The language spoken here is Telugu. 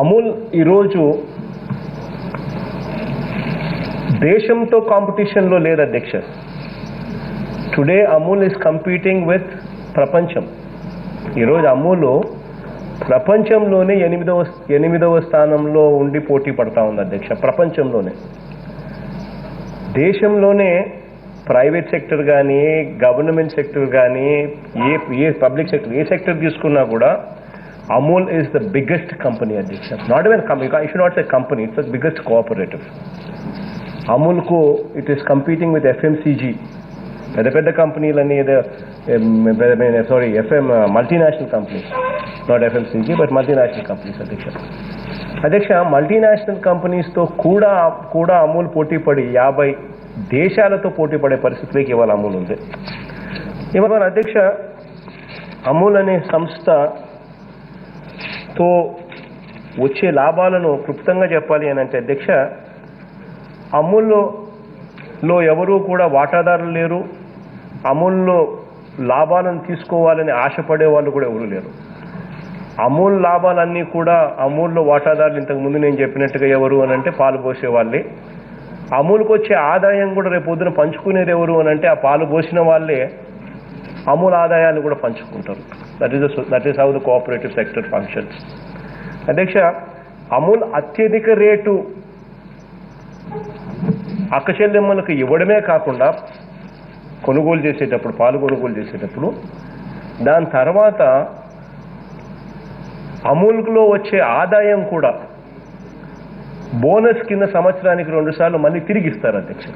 అమూల్ ఈరోజు దేశంతో కాంపిటీషన్లో లేదు అధ్యక్ష. Today Amul is competing with ప్రపంచం. ఈరోజు అమూల్ ప్రపంచంలోనే ఎనిమిదవ ఎనిమిదవ స్థానంలో ఉండి పోటీ పడతా ఉంది అధ్యక్ష ప్రపంచంలోనే. దేశంలోనే ప్రైవేట్ సెక్టర్ కానీ గవర్నమెంట్ సెక్టర్ కానీ ఏ ఏ పబ్లిక్ సెక్టర్ ఏ సెక్టర్ తీసుకున్నా కూడా Amul is the biggest company అధ్యక్ష not even company I should not say company it's the biggest cooperative అమూల్కు it is competing with FMCG పెద్ద పెద్ద కంపెనీలన్నీ ఏదో sorry FM multinational companies not FMCG but multinational companies అధ్యక్ష. అధ్యక్ష మల్టీనేషనల్ కంపెనీస్తో కూడా కూడా అమూల్ పోటీ పడి యాభై దేశాలతో పోటీ పడే పరిస్థితిలోకి ఇవాళ అమూల్ ఉంది. ఇవాళ అధ్యక్ష అమూల్ అనే సంస్థ తో వచ్చే లాభాలను క్లుప్తంగా చెప్పాలి అని అంటే అధ్యక్ష అమూల్లో లో ఎవరూ కూడా వాటాదారులు లేరు. అమూల్లో లాభాలను తీసుకోవాలని ఆశపడే వాళ్ళు కూడా ఎవరూ లేరు. అమూల్ లాభాలన్నీ కూడా అమూల్లో వాటాదారులు ఇంతకుముందు నేను చెప్పినట్టుగా ఎవరు అని అంటే పాలు పోసే వాళ్ళే. అమూల్కి వచ్చే ఆదాయం కూడా రేపు పొద్దున పంచుకునేది ఎవరు అని అంటే ఆ పాలు పోసిన వాళ్ళే అమూల్ ఆదాయాన్ని కూడా పంచుకుంటారు. That is that is how the cooperative sector functions అధ్యక్ష అమూల్ అత్యధిక రేటు అక్క చెల్లెమ్మలకు ఇవ్వడమే కాకుండా కొనుగోలు చేసేటప్పుడు పాలు కొనుగోలు చేసేటప్పుడు దాని తర్వాత అమూల్లో వచ్చే ఆదాయం కూడా బోనస్ కింద సంవత్సరానికి రెండు సార్లు మళ్ళీ తిరిగి ఇస్తారు అధ్యక్ష.